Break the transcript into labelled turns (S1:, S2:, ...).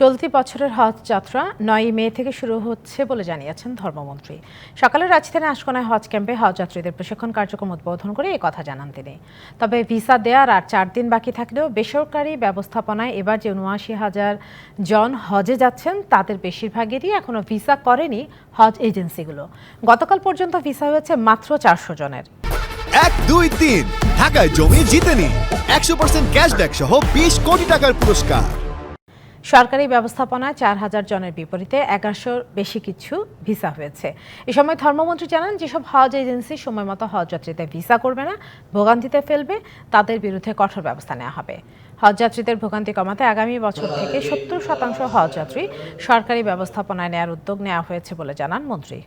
S1: চলতি বছরের হজ যাত্রা নয় মে থেকে শুরু হচ্ছে বলে জানিয়েছেন ধর্মমন্ত্রী। সকালে রাজধানী আশকোনায় হজ ক্যাম্পে হজ যাত্রীদের প্রশিক্ষণ কার্যক্রম উদ্বোধন করে এই কথা জানান তিনি। তবে ভিসা দেওয়ার আর চার দিন বাকি থাকলেও বেসরকারি ব্যবস্থাপনায় এবার যে উনআশি হাজার জন হজে যাচ্ছেন, তাদের বেশিরভাগেরই এখনও ভিসা করেনি হজ এজেন্সিগুলো। গতকাল পর্যন্ত ভিসা হয়েছে মাত্র চারশো জনের।
S2: এক, দুই, তিন। ঢাকায় জমি জিতে নিন একশো পার্সেন্ট ক্যাশব্যাক সহ বিশ কোটি টাকার পুরস্কার।
S1: সরকারি ব্যবস্থাপনায় চার হাজার জনের বিপরীতে এগারোশোর বেশি কিছু ভিসা হয়েছে। এ সময় ধর্মমন্ত্রী জানান, যেসব হজ এজেন্সি সময় মতো হজ যাত্রীদের ভিসা করবে না, ভোগান্তিতে ফেলবে, তাদের বিরুদ্ধে কঠোর ব্যবস্থা নেওয়া হবে। হজযাত্রীদের ভোগান্তি কমাতে আগামী বছর থেকে সত্তর শতাংশ হজযাত্রী সরকারি ব্যবস্থাপনায় নেওয়ার উদ্যোগ নেওয়া হয়েছে বলে জানান মন্ত্রী।